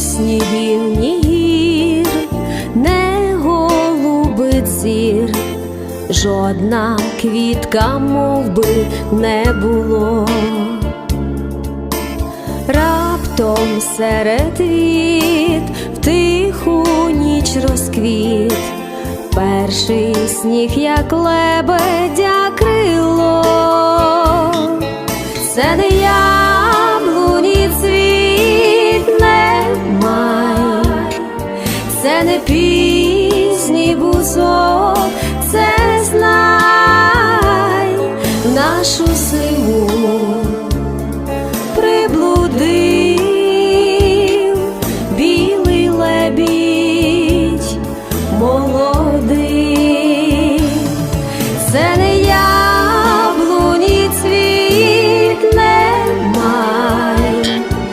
снігів, ні гір, не голубить зір, жодна квітка, мов би, не було. Раптом серед віт в тиху ніч розквіт, перший сніг, як лебедя не пізній бузок, це знай нашу силу.